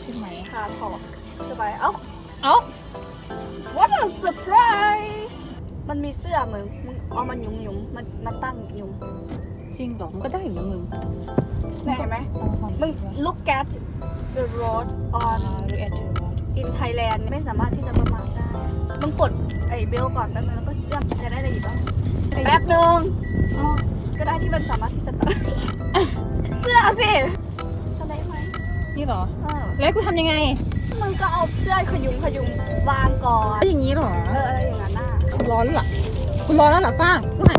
ใช่ไหมคาทอกจะไปเอ้า เอ้า what a surprise มันมีเสื้อมึงมึงเอามันยุงยุงๆมันมาตั้งยุงจริงเหรอมันก็ได้อยู่นะมึงเนี่ยเห็นไหมมึง look at the road อ่า on ดูแอดเจอร์ in Thailand ไม่สามารถที่จะประมาทได้มึงกดไอ้เบลก่อนแป๊บนึงแล้วก็เลือกจะได้อะไรอีกบ้างแป๊บนึงอ๋อก็ได้ที่มันสามารถที่จะตัดเสื้อสิจะได้ไหม นี่เหรอ เออแล้วกูทำยังไงมึงก็เอาเสื้อขยุงขยุงวางก่อน อย่างนี้เหรอ เอออะไรอย่างนั้นน่ะร้อนเหรอกูร้อนแล้วเหรอฟ้างกูหัน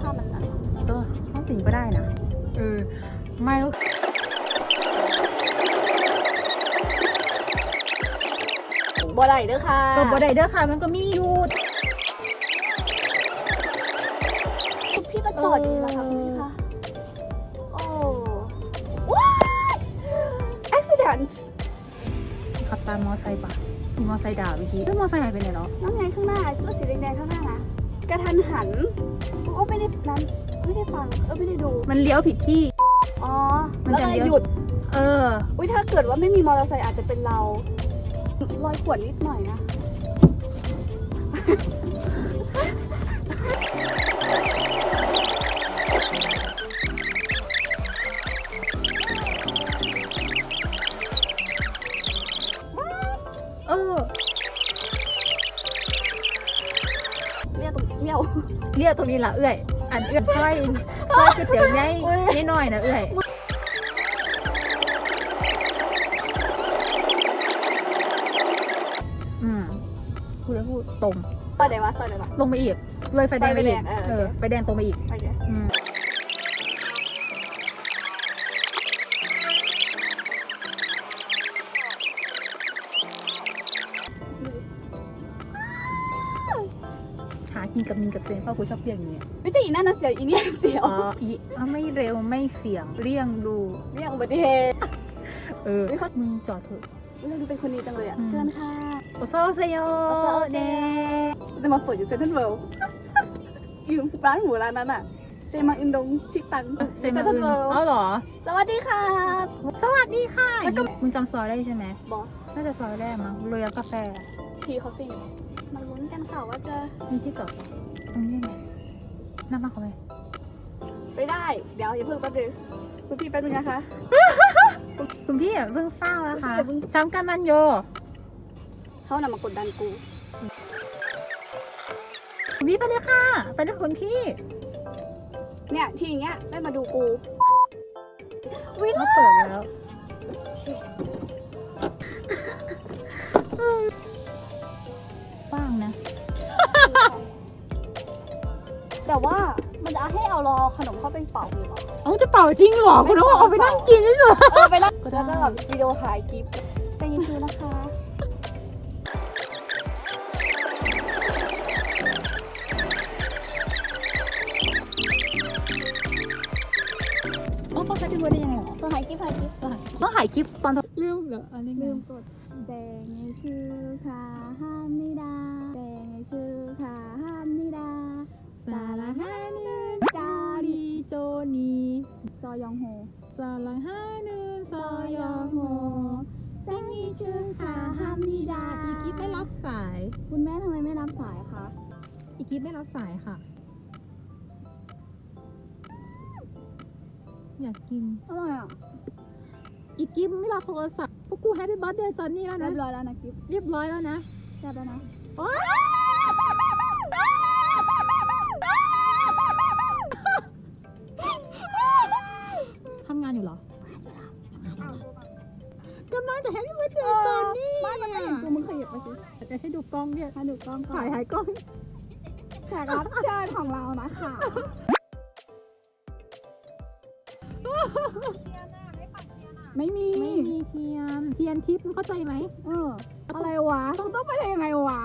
ถ้ามันนั้นเออต้องถึงก็ได้นะ เออ ไม่ก็บ่ได้เด้อค่ะก็บ่ได้เด้อค่ะ มันก็มีอยู่คุณพี่ก็จอดอยู่แล้วค่ะคุณพี่ ขับตามมอไซค์ปะมีมอไซค์ด่าเมื่อกี้แล้วมอไซค์หายไปไหนแล้วน้ำไงข้างหน้าเสื้อสีแดงๆข้างหน้านะกระทันหันกูก็ไม่ได้นั้นไม่ได้ฟังเออไม่ได้ดู มันเลี้ยวผิดที่ อ๋อมันแล้วจะก็เลี้ยว หยุด เออ อุ้ยถ้าเกิดว่าไม่มีมอเตอร์ไซค์อาจจะเป็นเรารอยขวนนิดหน่อยนะ รียกตรงนี้ละเอื้อยอันเอื้อยซอยซอยก๋วยเตี๋ยวไงนิดหน่อยนะเอื้อยอืมพูดแล้วพูดตรงซอยไหนวะซอยไหนวะลงไปอีก เลยไฟแดงไปอีกไฟแดงเออ เออไฟแดงตรงไปอีก ไปเดี๋ยว อืม หากินกับมินกับเซนเพราะกูชอบเรียกอย่างนี้ไม่ใช่อีนั่นนะเสียวอีเนี่ยเสียวอ๋ออีอะไม่เร็วไม่เสี่ยงเลี่ยงดู เรียกอุบัติเหตุเออมึงจอดเถอะเรื่องดูเป็นคนดีจังเลยอะอืมเชิญค่ะโอโซเซโยโอโซเซเนจะมาฝึกอยู่เซนทรัลเวิลด์อยู่ร้านหมูร้านนั้นอะเซมาอินดงชิตังเซเซ็นมาทรัลอึนเวิลด์เอาเหรอ สวัสดีค่ะ สวัสดีค่ะแล้วก็มึงจำซอยได้ใช่ไหมบอสน่าจะซอยแรกมั้งเลยกาแฟทีคอฟฟี่มาลุ้น กันค่ะว่าจะมีที่จอดปะตรงนี้ได้ไหมนั่งมาเขาไปไปได้ เดี๋ยวอย่าเพิ่งแป๊บนึงคุณพี่แป๊บนึงนะคะ คุณพี่อย่าเพิ่งเศร้านะคะอย่าเพิ่ง ช้ำกันมันโย เขานำมากดดันกู คุณพี่ไปเลยค่ะ ไปเลยคุณพี่เนี่ยทีอย่างเงี้ยไม่มาดูกูวิเขาเปิดแล้วว่ เอารอขนมเข้าไปเป่าหรือเปล่าเอาจะเป่าจริงเหรอไม่คุณต้องบอกเป่าเอาไปนั่งกินเฉยเออไปแล้วก็ได้แล้วก็แบบวิดีโอถ่ายกิฟต์ใจเย็นชูนะคะๆต้องต้องใช้พี่บัวได้ยังไงหรอตัวถ่ายกิฟต์ถ่ายกิฟต์ต้องถ่ายต้องถ่ายคลิปตอนลืมเหรออันนี้ลืลืมมกดแดงในชื่อค่ะห้ามนิดาแดงในชื่อค่ะห้ามนิดาสาระห้าหนึ่งจารีโจนีซ อยองโฮสาระห้าหนึ่งซอยองโฮแดงในชื่อค่ะห้ามนิดาอีกิฟไม่รับสาย คุณแม่ทำไมไม่รับสายคะ อีกิฟไม่รับสายค่ะ อยากกิน อร่อยอะ อีกิฟไม่รับโทรศัพท์พวกกูแฮปปี้บัร์ดเดย์ตอนนี้แล้วเรีนะยบร้อยแล้วนะกิฟต์เรียบร้อยแล้วนะ แซ่บแล้วนะทำ อกำลังจะแฮปปี้บัร์ดเดเอย์ตออนนี้ไม่มันไม่เห็นกูมึงขยับไปสิจะให้ดูกล้องเนี่ยมาดูกล้องก่อถ่ายนหายกล้องแขกรับเชิญของเรานะคะไม่มี ไม่มีเทียน เทียนทิพย์มึงเข้าใจไหมเออ อะไรวะกูต้องไปทำยังไงวะ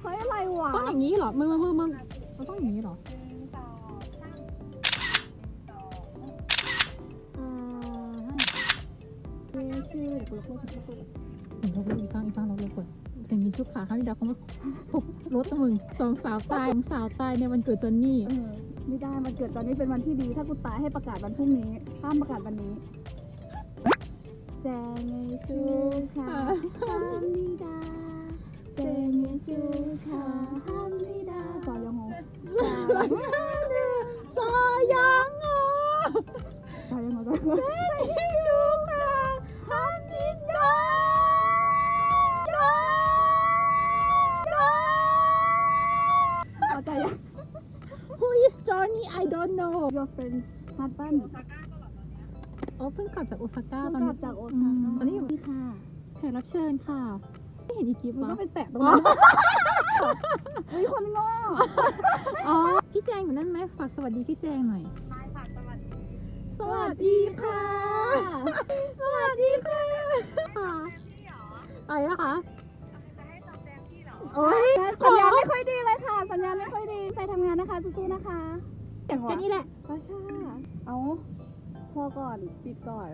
เฮ้ยอะไรวะต้องอย่างนี้เหรอมึงมึงมึงมึงมันต้อง เดี๋ยวกูอีกตั้งอีกตั้งเราเลยคนสิ่งนี้ทุกขาเขาที่ดับเขามกรถมึงสองสาวตายสองสาวตายในวันเกิดจอนนี่ ไม่ได้มันเกิดตอนนี้เป็นวันที่ดี ถ้ากูตายให้ประกาศวันพรุ่งนี้ห้ามประกาศวันนี้แซงชูค่ะห้ามนิดาแซงชูค่ะห้ามนิดาสอยงงสอยงงสอยงง don't know Your friends husband. อ๋อเพิ่งกลับจากโอซาก้าเพิ่ตงอนกลันี้บจากโออืซามก้าตอนนี้อยู่นี่ค่ะแขกรับเชิญค่ะไม่เห็นอีกิฟมันวะก็ไปแตะตรงนั้นอุ้ยคนโง่อ๋อพี่แจงอยู่นั่นไหมฝากสวัสดีพี่แจงหน่อยสวัสดีค่ะ สวัสดีค่ะค่ะอะไรนะคะโอ้ยสัญญาณไม่ค่อยดีเลยค่ะ สัญญาณไม่ค่อยดี ใจทำงานนะคะสู้ๆนะคะ จังหวะแค่นี้แหละไปค่ะเอาพอก่อนปิดก่อน